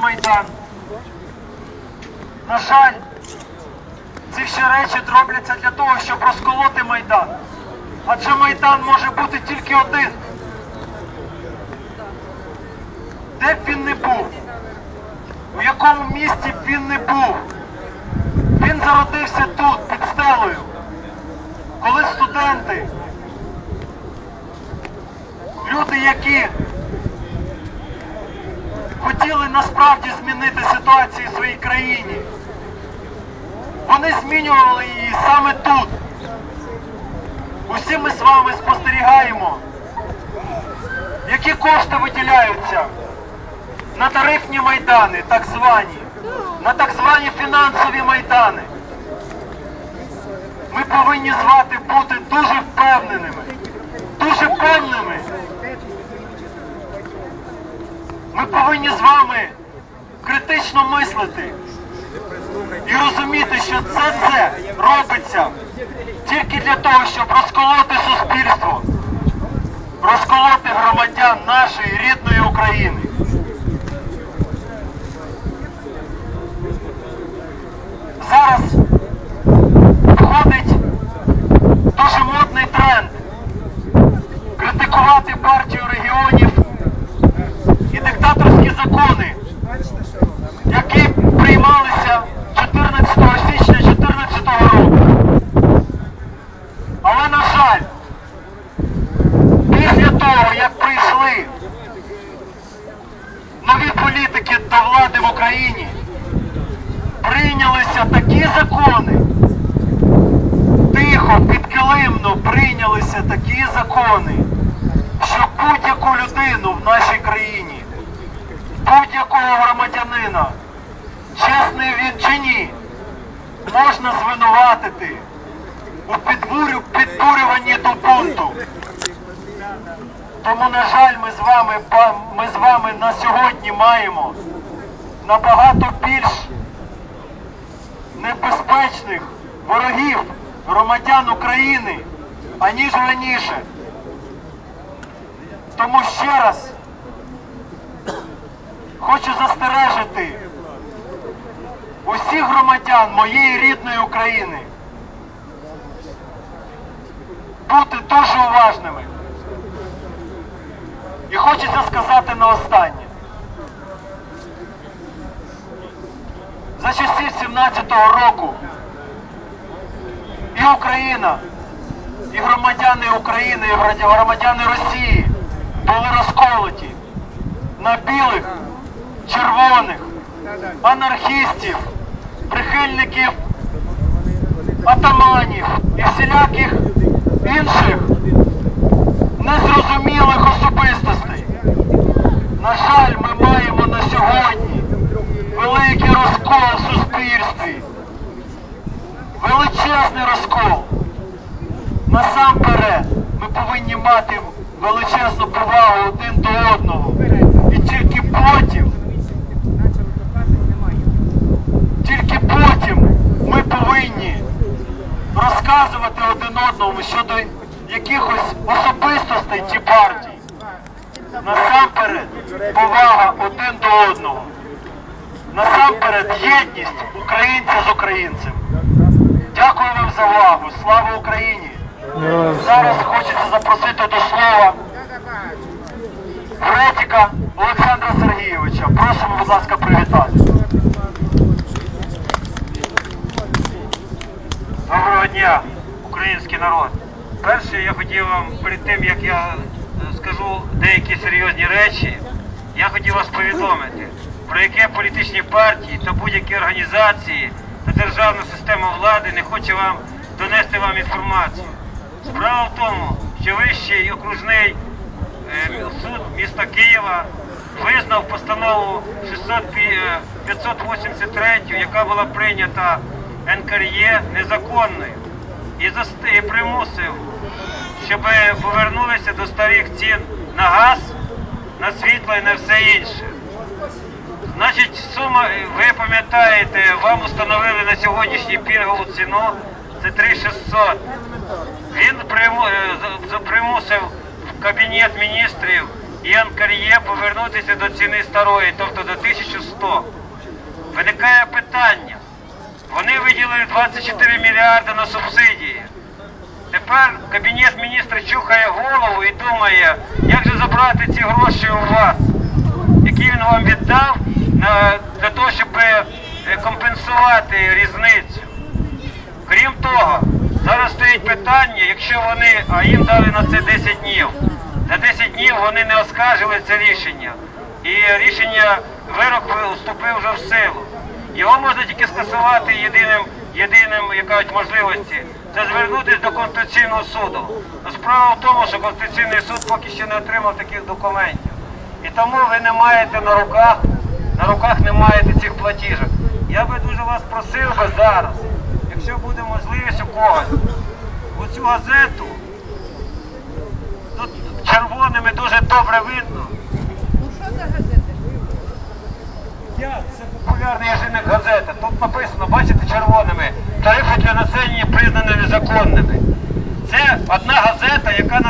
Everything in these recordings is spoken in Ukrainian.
Майдан. На жаль, ці всі речі робляться для того, щоб розколоти Майдан. Адже Майдан може бути тільки один. Де б він не був, у якому місті б він не був, він зародився тут, під стелею, коли студенти, люди, які хотіли насправді змінити ситуацію в своїй країні, вони змінювали її саме тут. Усі ми з вами спостерігаємо, які кошти виділяються на тарифні майдани, так звані, на так звані фінансові майдани. Ми повинні звати бути дуже впевненими, дуже певними. Ми повинні з вами критично мислити і розуміти, що це все робиться тільки для того, щоб розколоти суспільство, розколоти громадян нашої рідної України. Зараз входить дуже модний тренд критикувати партію регіонів і диктаторські закони, які приймалися 14 січня 2014 року. Але, на жаль, після того, як прийшли нові політики до влади в Україні, прийнялися такі закони, тихо, підкилимно прийнялися такі закони, що будь-яку людину в нашій країні, будь-якого громадянина, чесний він чи ні, можна звинуватити у підбурюванні до бунту. Тому, на жаль, ми з вами ми з вами на сьогодні маємо набагато більш небезпечних ворогів громадян України, аніж раніше. Тому ще раз хочу застережити усіх громадян моєї рідної України бути дуже уважними. І хочеться сказати на останнє. За часів 17-го року і Україна, і громадяни України, і громадяни Росії були розколоті на білих, червоних, анархістів, прихильників атаманів і всіляких інших незрозумілих особистостей. На жаль, ми маємо на сьогодні великий розкол в суспільстві. Величезний розкол. Насамперед, ми повинні мати величезну повагу один до одного. І тільки потім, тільки потім ми повинні розказувати один одному щодо якихось особистостей чи партій. Насамперед, повага один до одного. Насамперед, єдність українця з українцем. Дякую вам за увагу. Слава Україні! Зараз хочеться запросити до слова Гретіка Олександра Сергійовича. Просимо, будь ласка, привітати. Доброго дня, український народ. Перше, я хотів вам перед тим, як я е, скажу деякі серйозні речі, я хотів вас повідомити, про яке політичні партії та будь-які організації та державну систему влади не хоче вам донести вам інформацію. Справа в тому, що Вищий окружний е, суд міста Києва визнав постанову 600 пі- е, 583, яка була прийнята НКРЄ незаконною і примусив, щоб повернулися до старих цін на газ, на світло і на все інше. Значить, сума, ви пам'ятаєте, вам установили на сьогоднішній пільгову ціну це 3600. Він е, примусив Кабінет міністрів і Анкар'є повернутися до ціни старої, тобто до 1100. Виникає питання. Вони виділили 24 мільярди на субсидії. Тепер Кабінет міністрів чухає голову і думає, як же забрати ці гроші у вас, які він вам віддав для того, щоб е, компенсувати різницю. Крім того, зараз стоїть питання, якщо вони, а їм дали на це 10 днів, за 10 днів вони не оскаржили це рішення. І рішення, вирок вступив вже в силу. Його можна тільки скасувати єдиним, єдиним якась можливості. Це звернутися до Конституційного суду. Справа в тому, що Конституційний суд поки ще не отримав таких документів. І тому ви не маєте на руках, на руках не маєте цих платіжок. Я би дуже вас просив би зараз, якщо буде можливість у когось, оцю газету, тут червоними дуже добре видно. Ну що за газета? Це популярний ежедневник газета. Тут написано, бачите, червоними, тарифи для населення признані незаконними. Це одна газета, яка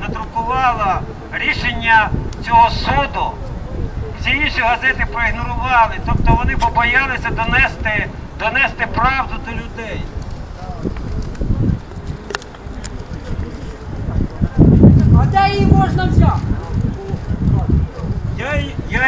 надрукувала рішення цього суду. Всі інші газети проігнорували, тобто вони побоялися донести, донести правду до людей. А де її можна взяти? Я,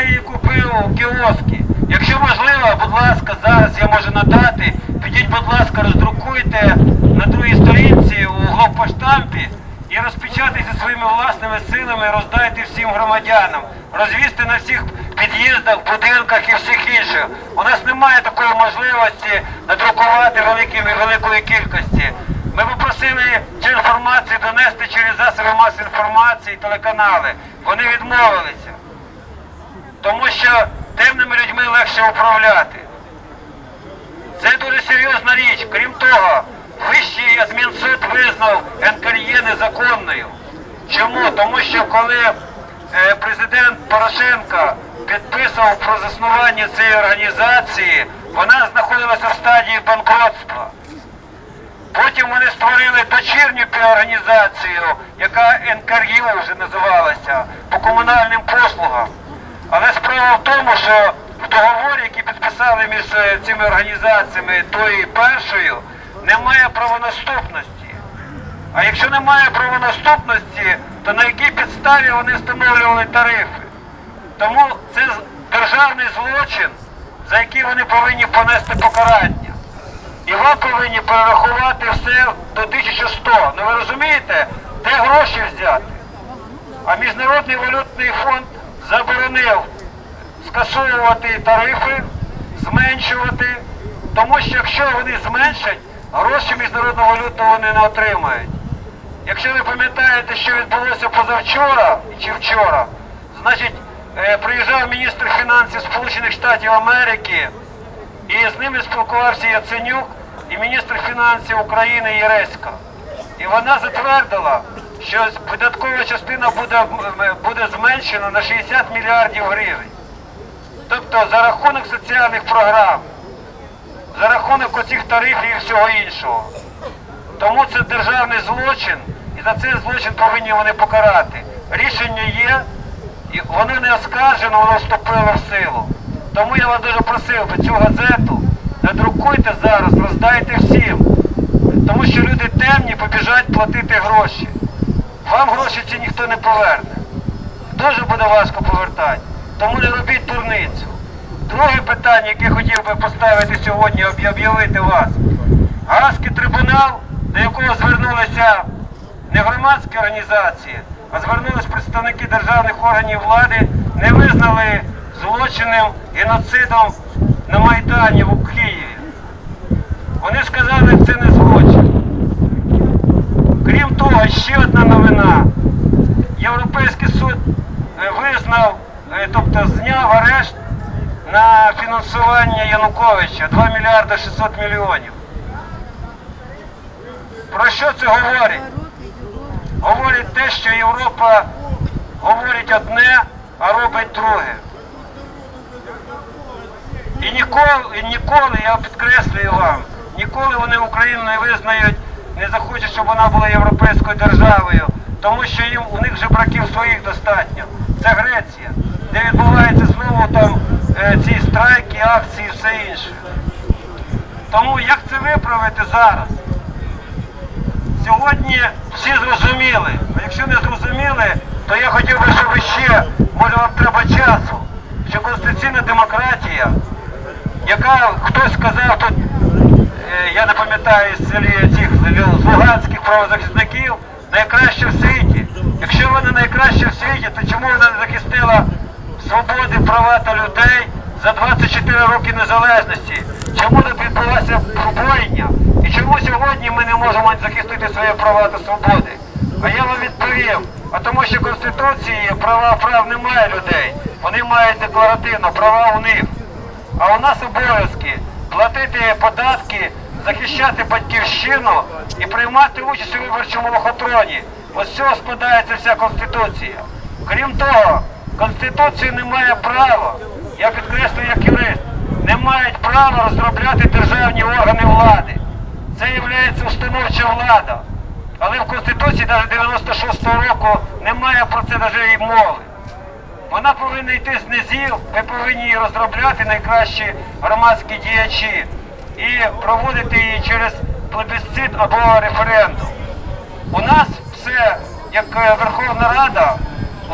її- купив у кіоскі. Якщо можливо, будь ласка, зараз я можу надати. Підіть, будь ласка, роздрукуйте на другій сторінці у главпоштампі і розпечатайте своїми власними силами, роздайте всім громадянам, розвісьте на всіх під'їздах, будинках і всіх інших. У нас немає такої можливості надрукувати великими великої кількості. Ми попросили цю інформацію донести через засоби масової інформації, телеканали. Вони відмовилися тому що темними людьми легше управляти. Це дуже серйозна річ. Крім того, Вищий адмінсуд визнав НКРЄ незаконною. Чому? Тому що коли е, президент Порошенко підписував про заснування цієї організації, вона знаходилася в стадії банкротства. Потім вони створили дочірню організацію, яка НКРЮ вже називалася, по комунальним послугам. Але справа в тому, що в договорі, який підписали між е, цими організаціями, тою і першою, немає правонаступності. А якщо немає правонаступності, то на якій підставі вони встановлювали тарифи? Тому це державний злочин, за який вони повинні понести покарання. І вам повинні перерахувати все до 1100. Ну ви розумієте, де гроші взяти? А Міжнародний валютний фонд заборонив скасовувати тарифи, зменшувати, тому що якщо вони зменшать, гроші міжнародного валютного вони не отримають. Якщо ви пам'ятаєте, що відбулося позавчора чи вчора, значить е, приїжджав міністр фінансів Сполучених Штатів Америки і з ними спілкувався Яценюк і міністр фінансів України Єресько. І вона затвердила, що видаткова частина буде, буде зменшена на 60 мільярдів гривень. Тобто за рахунок соціальних програм, за рахунок оцих тарифів і всього іншого. Тому це державний злочин, і за цей злочин повинні вони покарати. Рішення є, і воно не оскаржено, воно вступило в силу. Тому я вас дуже просив би цю газету надрукуйте зараз, роздайте всім. Тому що люди темні побіжать платити гроші. Вам гроші ці ніхто не поверне. Дуже буде важко повертати. Тому не робіть дурницю. Друге питання, яке хотів би поставити сьогодні, об'я- об'явити вас. Гаазький трибунал, до якого звернулися не громадські організації, а звернулись представники державних органів влади, не визнали злочинним геноцидом на Майдані в Києві. Вони сказали, що це не злочин. Того, ще одна новина. Європейський суд е, визнав, е, тобто зняв арешт на фінансування Януковича 2 мільярди 600 мільйонів. Про що це говорить? Говорить те, що Європа говорить одне, а робить друге. І ніколи, і ніколи, я підкреслюю вам, ніколи вони Україну не визнають, не захочуть, щоб вона була європейською державою, тому що їм у них вже браків своїх достатньо. Це Греція, де відбуваються знову там е, ці страйки, акції і все інше. Тому як це виправити зараз? Сьогодні всі зрозуміли, а якщо не зрозуміли, то я хотів би, щоб ви ще, може вам треба часу, що конституційна демократія, яка хтось сказав тут, пам'ятаю з цих луганських правозахисників, найкраще в світі. Якщо вона найкраще в світі, то чому вона не захистила свободи, права та людей за 24 роки незалежності? Чому не відбулася пробоєння? І чому сьогодні ми не можемо захистити свої права та свободи? А я вам відповім, а тому що в Конституції права прав немає людей. Вони мають декларативно, права у них. А у нас обов'язки платити податки, захищати батьківщину і приймати участь у виборчому лохотроні. Ось цього складається вся Конституція. Крім того, Конституція не має права, я підкреслюю як юрист, не мають права розробляти державні органи влади. Це є установча влада. Але в Конституції навіть 96-го року немає про це навіть і мови. Вона повинна йти з низів, ми повинні її розробляти найкращі громадські діячі і проводити її через плебісцит або референдум. У нас все, як е, Верховна Рада,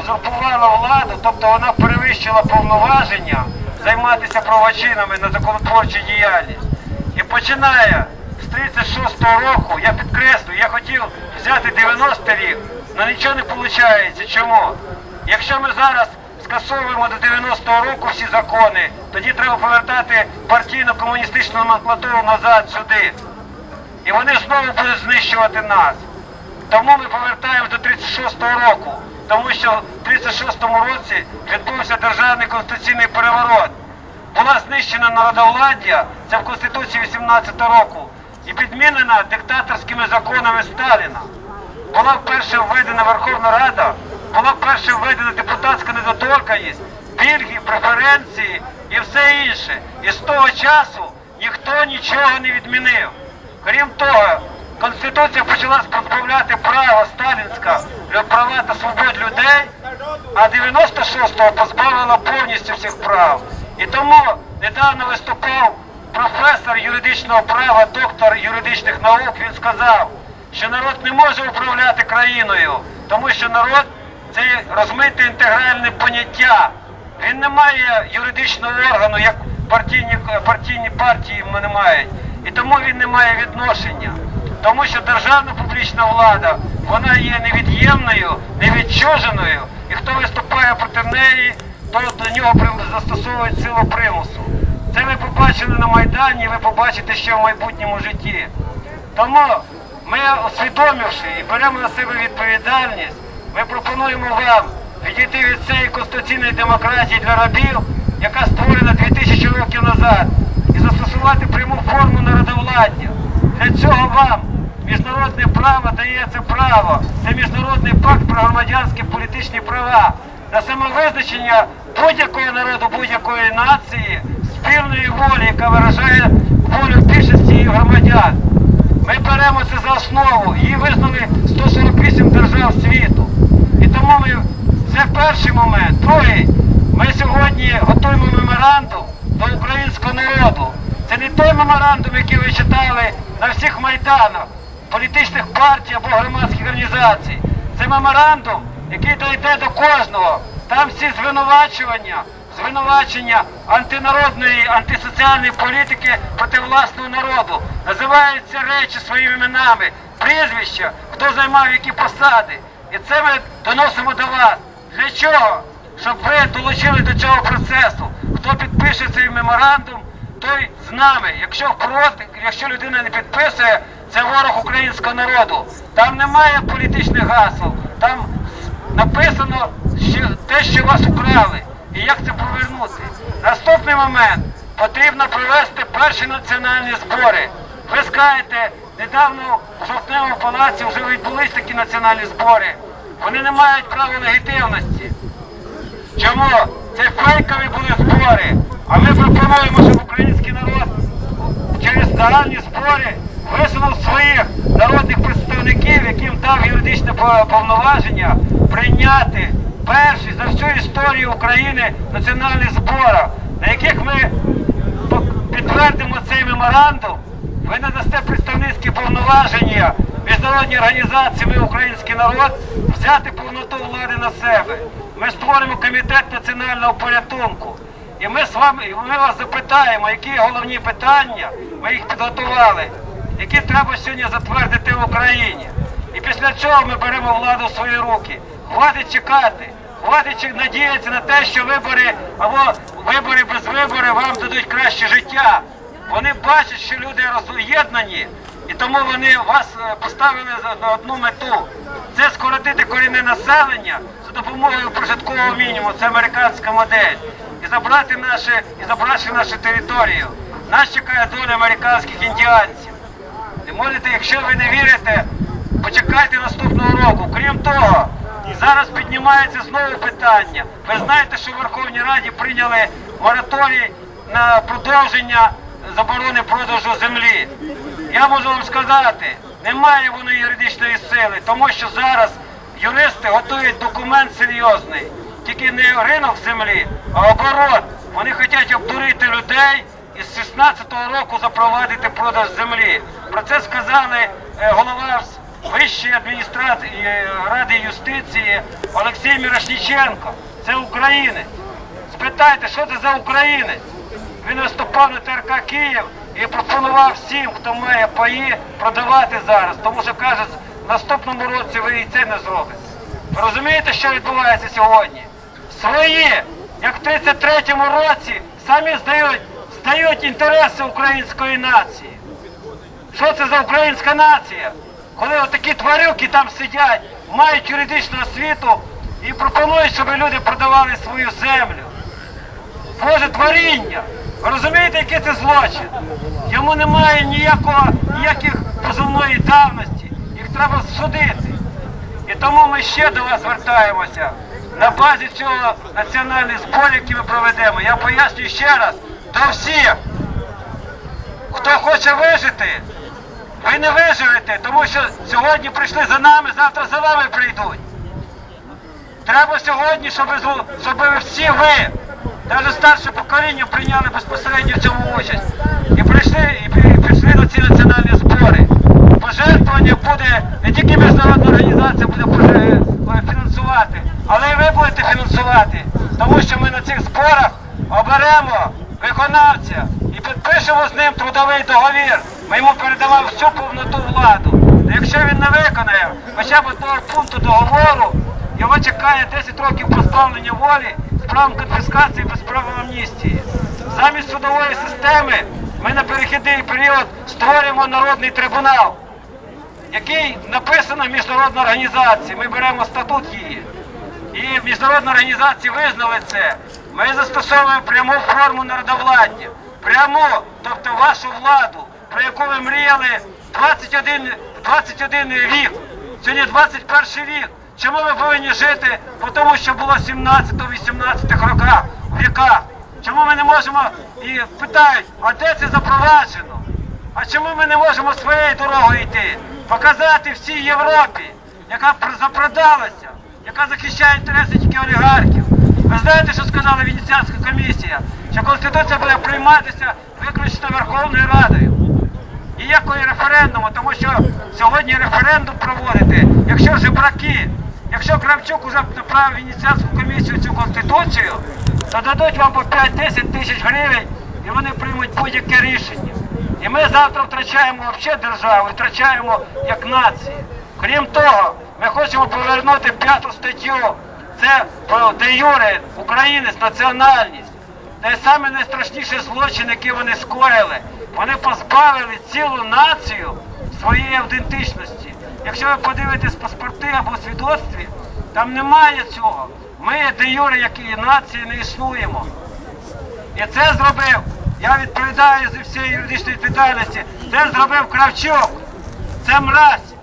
узурпувала владу, тобто вона перевищила повноваження займатися правочинами на законотворчу діяльність. І починає з 36-го року, я підкреслюю, я хотів взяти 90 рік, але нічого не виходить. Чому? Якщо ми зараз скасовуємо до 90-го року всі закони, тоді треба повертати партійно-комуністичну номенклатуру назад сюди. І вони знову будуть знищувати нас. Тому ми повертаємо до 36-го року, тому що в 36-му році відбувся державний конституційний переворот. Була знищена народовладдя, це в Конституції 18-го року, і підмінена диктаторськими законами Сталіна. Була вперше введена Верховна Рада, була вперше введена депутатська недоторканність, пільги, преференції і все інше. І з того часу ніхто нічого не відмінив. Крім того, Конституція почала позбавляти права сталінська права та свобод людей, а 96-го позбавила повністю всіх прав. І тому недавно виступав професор юридичного права, доктор юридичних наук. Він сказав, що народ не може управляти країною, тому що народ це розмите інтегральне поняття. Він не має юридичного органу, як партійні, партійні партії не мають. І тому він не має відношення. Тому що державна публічна влада, вона є невід'ємною, невідчуженою, і хто виступає проти неї, то до нього застосовують силу примусу. Це ви побачили на Майдані, ви побачите ще в майбутньому житті. Тому ми, усвідомивши і беремо на себе відповідальність, ми пропонуємо вам відійти від цієї конституційної демократії для рабів, яка створена 2000 років назад, і застосувати пряму форму народовладдя. Для цього вам міжнародне право дає це право. Це міжнародний пакт про громадянські політичні права на самовизначення будь-якого народу, будь-якої нації, спільної волі, яка виражає волю більшості її громадян. Ми беремо це за основу. Її визнали 148 держав світу. І тому ми це перший момент. Другий, ми сьогодні готуємо меморандум до українського народу. Це не той меморандум, який ви читали на всіх майданах політичних партій або громадських організацій. Це меморандум, який дойде до кожного. Там всі звинувачування, звинувачення антинародної, антисоціальної політики проти власного народу. Називаються речі своїми іменами, прізвища, хто займав які посади. І це ми доносимо до вас. Для чого? Щоб ви долучили до цього процесу. Хто підпише цей меморандум, той з нами. Якщо проти, якщо людина не підписує, це ворог українського народу. Там немає політичних гасел, там написано що те, що вас украли, і як це повернути. Наступний момент потрібно провести перші національні збори. Ви скажете, недавно в жовтневому палаці вже відбулись такі національні збори. Вони не мають права легітимності. Чому? Це фейкові були збори. А ми пропонуємо, щоб український народ через загальні збори висунув своїх народних представників, яким дав юридичне повноваження прийняти перший за всю історію України національний збори, на яких ми підтвердимо цей меморандум, ви надасте представницькі повноваження міжнародній організації, ми український народ, взяти повноту влади на себе. Ми створимо комітет національного порятунку. І ми з вами, ми вас запитаємо, які головні питання, ми їх підготували, які треба сьогодні затвердити в Україні. І після цього ми беремо владу в свої руки. Хватить чекати, хватить надіятися на те, що вибори або вибори без виборів вам дадуть краще життя. Вони бачать, що люди роз'єднані, і тому вони вас е, поставили на одну мету. Це скоротити корінне населення за допомогою прожиткового мінімуму. Це американська модель. І забрати наші, і забравши нашу територію. Нас чекає доля американських індіанців. І можете, якщо ви не вірите, почекайте наступного року. Крім того, зараз піднімається знову питання. Ви знаєте, що в Верховній Раді прийняли мораторій на продовження заборони продажу землі. Я можу вам сказати, немає воно юридичної сили, тому що зараз юристи готують документ серйозний. Тільки не ринок землі, а оборот. Вони хочуть обдурити людей і з 16-го року запровадити продаж землі. Про це сказали е, голова Вищої адміністрації е, ради юстиції Олексій Мірошніченко. Це українець. Спитайте, що це за українець? Він виступав на ТРК Київ і пропонував всім, хто має паї, продавати зараз. Тому що каже, в наступному році ви і це не зробите. Ви розумієте, що відбувається сьогодні? Свої, як в 33-му році, самі здають, здають інтереси української нації. Що це за українська нація? Коли отакі тварюки там сидять, мають юридичну освіту і пропонують, щоб люди продавали свою землю. Боже творіння! Ви розумієте, який це злочин? Йому немає ніякого, ніяких позовної давності. Їх треба судити. І тому ми ще до вас звертаємося. На базі цього національних зборів, які ми проведемо, я пояснюю ще раз до всіх, хто хоче вижити, ви не виживете, тому що сьогодні прийшли за нами, завтра за вами прийдуть. Треба сьогодні, щоб, ви всі ви, навіть старше покоління, прийняли безпосередньо в цьому участь. І прийшли, і і прийшли на ці національні збори. Пожертвування буде, не тільки міжнародна організація буде фінансувати, але і ви будете фінансувати. Тому що ми на цих зборах оберемо виконавця і підпишемо з ним трудовий договір. Ми йому передамо всю повноту владу. Якщо він не виконає хоча б одного пункту договору, його чекає 10 років позбавлення волі з правом конфіскації без права амністії. Замість судової системи ми на перехідний період створюємо народний трибунал, який написано в міжнародній організації. Ми беремо статут її. І міжнародні організації визнали це. Ми застосовуємо пряму форму народовладдя. Пряму, тобто вашу владу, про яку ви мріяли 21, 21 вік. Сьогодні 21 вік. Чому ми повинні жити по тому, що було 17-18 роках, віках? Чому ми не можемо і питають, а де це запроваджено? А чому ми не можемо своєю дорогою йти? Показати всій Європі, яка запродалася, яка захищає інтереси тільки олігархів. Ви знаєте, що сказала Венеціанська комісія? Що Конституція буде прийматися виключно Верховною Радою. Ніякої референдуму, тому що сьогодні референдум проводити, якщо вже браки, якщо Кравчук уже направив Венеціанську комісію цю конституцію, то дадуть вам по 5-10 тисяч гривень і вони приймуть будь-яке рішення. І ми завтра втрачаємо взагалі державу, втрачаємо як нації. Крім того, ми хочемо повернути п'яту статтю. Це про де юре, українець, національність. Це саме найстрашніший злочин, який вони скоїли. Вони позбавили цілу націю своєї автентичності. Якщо ви подивитесь паспорти або свідоцтві, там немає цього. Ми де юре, як і нації, не існуємо. І це зробив, я відповідаю за всієї юридичної відповідальності, це зробив Кравчук. Це мразь.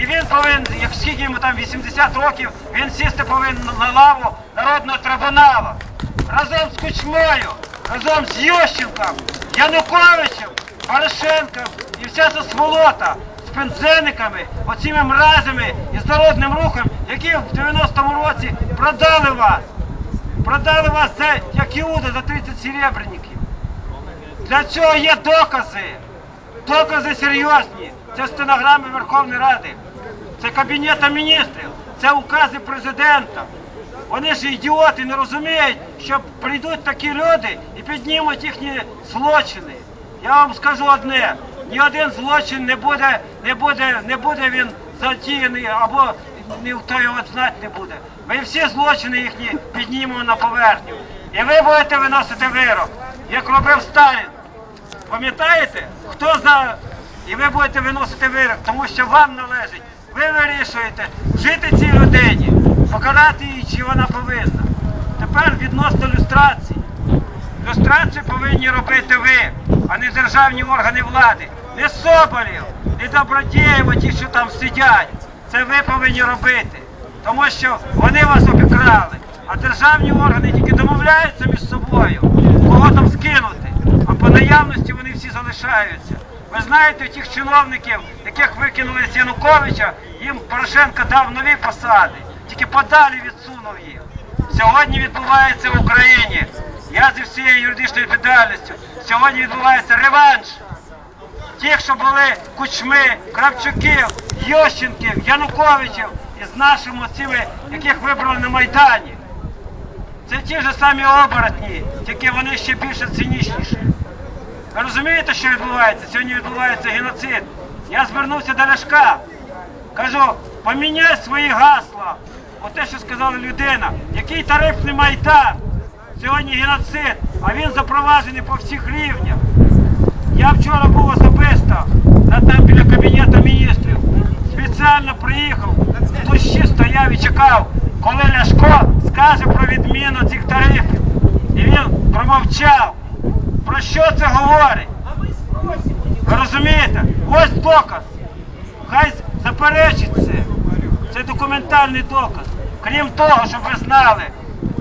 І він повинен, як скільки йому там 80 років, він сісти повинен на лаву народного трибуналу. Разом з Кучмою, разом з Ющенком, Януковичем, Порошенком і вся ця сволота з пензениками, оціми мразами і з народним рухом, які в 90-му році продали вас. Продали вас це, як Іуда, за 30 серебряників. Для цього є докази. Докази серйозні. Це стенограми Верховної Ради, це Кабінету міністрів, це укази президента. Вони ж ідіоти не розуміють, що прийдуть такі люди і піднімуть їхні злочини. Я вам скажу одне: ні один злочин не буде, не буде, не буде він затіяний або ніхто його знати не буде. Ми всі злочини їхні піднімемо на поверхню. І ви будете виносити вирок, як робив Сталін. Пам'ятаєте? Хто знає? І ви будете виносити вирок, тому що вам належить. Ви вирішуєте жити цій людині, покарати її, чи вона повинна. Тепер відносно люстрації. Люстрацію повинні робити ви, а не державні органи влади. Не Соболєв, не Добродєєво, ті, що там сидять. Це ви повинні робити. Тому що вони вас обікрали. А державні органи тільки домовляються між собою, кого там скинути. А по наявності вони всі залишаються. Ви знаєте, тих чиновників, яких викинули з Януковича, їм Порошенко дав нові посади, тільки подалі відсунув їх. Сьогодні відбувається в Україні. Я зі всією юридичною відповідальністю. Сьогодні відбувається реванш. Тих, що були кучми, Кравчуків, Ющенків, Януковичів із нашими цими, яких вибрали на Майдані. Це ті ж самі оборотні, тільки вони ще більше цинічніші. Ви розумієте, що відбувається? Сьогодні відбувається геноцид. Я звернувся до Ляшка. Кажу, поміняй свої гасла. Оте, що сказала людина, який тарифний майдан. Сьогодні геноцид, а він запроваджений по всіх рівнях. Я вчора був особисто на там біля кабінету міністрів. Спеціально приїхав, в дощі стояв і чекав, коли Ляшко скаже про відміну цих тарифів. І він промовчав. Про що це говорить? Ви розумієте? Ось доказ. Хай заперечить це. Це документальний доказ. Крім того, щоб ви знали,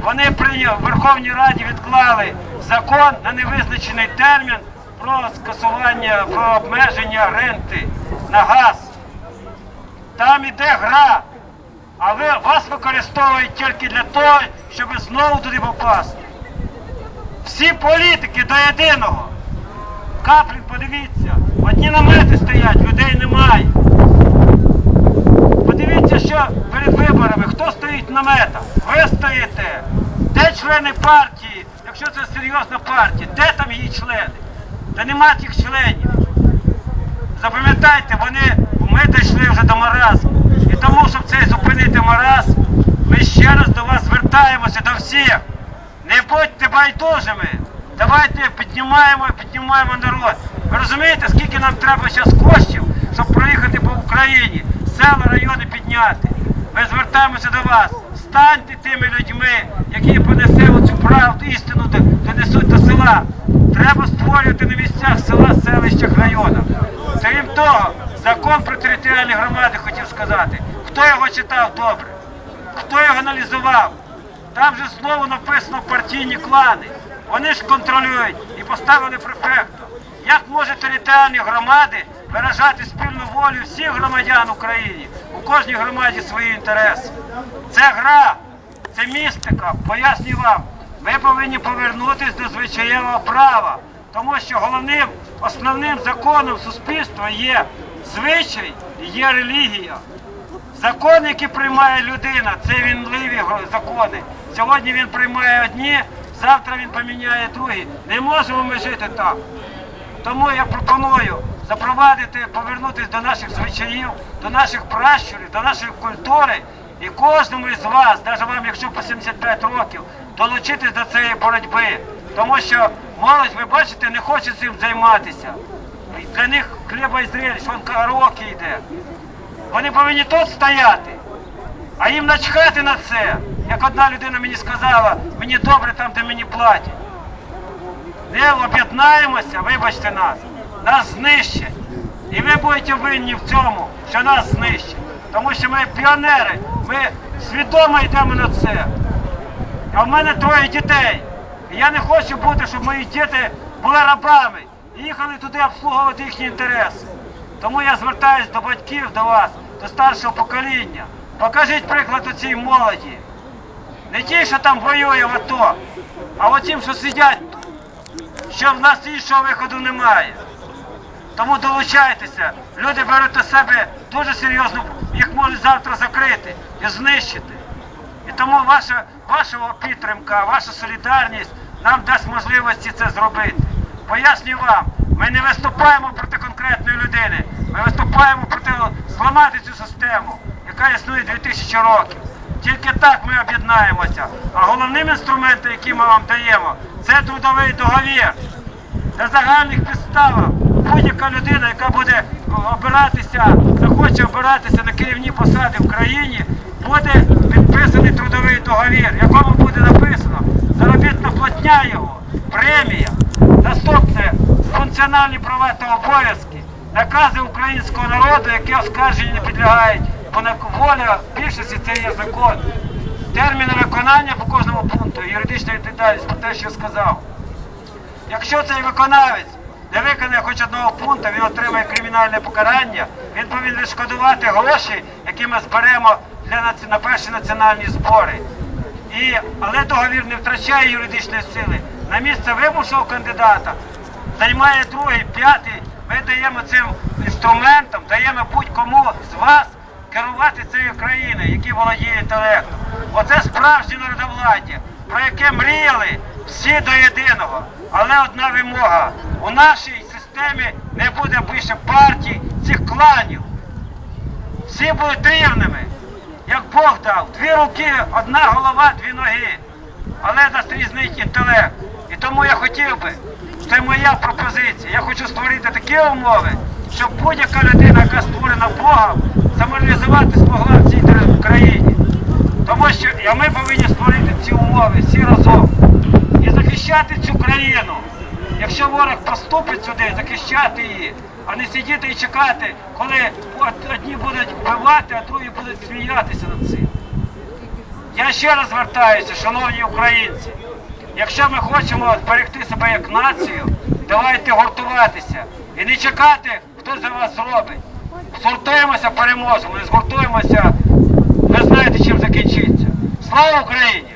вони прийняли в Верховній Раді відклали закон на невизначений термін про скасування, про обмеження ренти на газ. Там іде гра, а ви вас використовують тільки для того, щоб знову туди попасти. Всі політики до єдиного. Каплін, подивіться, одні намети стоять, людей немає. Подивіться, що перед виборами, хто стоїть в наметах? Ви стоїте. Де члени партії, якщо це серйозна партія, де там її члени? Та нема тих членів. Запам'ятайте, вони, ми дійшли вже до маразму. І тому, щоб цей зупинити маразм, ми ще раз до вас звертаємося до всіх. Не будьте байдужими. Давайте піднімаємо, піднімаємо народ. Ви розумієте, скільки нам треба зараз коштів, щоб проїхати по Україні, села, райони підняти. Ми звертаємося до вас. Станьте тими людьми, які понесуть цю правду, істину донесуть до села. Треба створювати на місцях села, селищах, районах. Крім того, закон про територіальні громади хотів сказати. Хто його читав добре? Хто його аналізував? Там же знову написано партійні клани. Вони ж контролюють і поставили префекта. Як може територіальні громади виражати спільну волю всіх громадян України? У кожній громаді свої інтереси. Це гра, це містика. Пояснюю вам. Ми повинні повернутися до звичаєвого права, тому що головним основним законом суспільства є звичай і є релігія. Закон, який приймає людина, це вінливі закони. Сьогодні він приймає одні, завтра він поміняє другі. Не можемо ми жити так. Тому я пропоную запровадити, повернутися до наших звичаїв, до наших пращурів, до нашої культури. І кожному із вас, навіть вам, якщо по 75 років, долучитись до цієї боротьби. Тому що молодь, ви бачите, не хоче цим займатися. Для них хліба і зрелищ, вон караоке йде. Вони повинні тут стояти, а їм начхати на це. Як одна людина мені сказала, мені добре там, де мені платять. Не об'єднаємося, вибачте нас, нас знищать. І ви будете винні в цьому, що нас знищать. Тому що ми піонери, ми свідомо йдемо на це. А в мене троє дітей. І я не хочу бути, щоб мої діти були рабами і їхали туди обслуговувати їхні інтереси. Тому я звертаюся до батьків, до вас, до старшого покоління. Покажіть приклад у цій молоді. Не ті, що там воює в АТО, а оцім, що сидять тут. Що в нас іншого виходу немає. Тому долучайтеся. Люди беруть на себе дуже серйозно, їх можуть завтра закрити і знищити. І тому ваша, ваша підтримка, ваша солідарність нам дасть можливості це зробити. Пояснюю вам, ми не виступаємо проти конкретної людини, ми виступаємо проти зламати цю систему, яка існує 2000 років. Тільки так ми об'єднаємося. А головним інструментом, який ми вам даємо, це трудовий договір. На загальних підставах будь-яка людина, яка буде обиратися, захоче обиратися на керівні посади в країні, буде підписаний трудовий договір, в якому буде написано заробітна платня його, премія. Наступне функціональні права та обов'язки, накази українського народу, які оскаржені не підлягають, бо на- воля більшості це є закон. Терміни виконання по кожному пункту, юридична відповідальність про те, що сказав. Якщо цей виконавець не виконає хоч одного пункту, він отримає кримінальне покарання, він повинен відшкодувати гроші, які ми зберемо для наці- на перші національні збори. І, але договір не втрачає юридичної сили. На місце вимушеного кандидата займає другий, п'ятий. Ми даємо цим інструментом, даємо будь-кому з вас керувати цією країною, який володіє інтелектом. Оце справжнє народовладдя, про яке мріяли всі до єдиного. Але одна вимога. У нашій системі не буде більше партій, цих кланів. Всі будуть рівними, як Бог дав. Дві руки, одна голова, дві ноги. Але нас інтелект. І тому я хотів би, це моя пропозиція. Я хочу створити такі умови, щоб будь-яка людина, яка створена Богом, самореалізувати змогла в цій країні. Тому що і ми повинні створити ці умови всі разом і захищати цю країну. Якщо ворог поступить сюди, захищати її, а не сидіти і чекати, коли одні будуть вбивати, а другі будуть сміятися над цим. Я ще раз звертаюся, шановні українці. Якщо ми хочемо зберегти себе як націю, давайте гуртуватися і не чекати, хто за вас зробить. Згуртуємося, переможемо, не згуртуємося, ви знаєте, чим закінчиться. Слава Україні!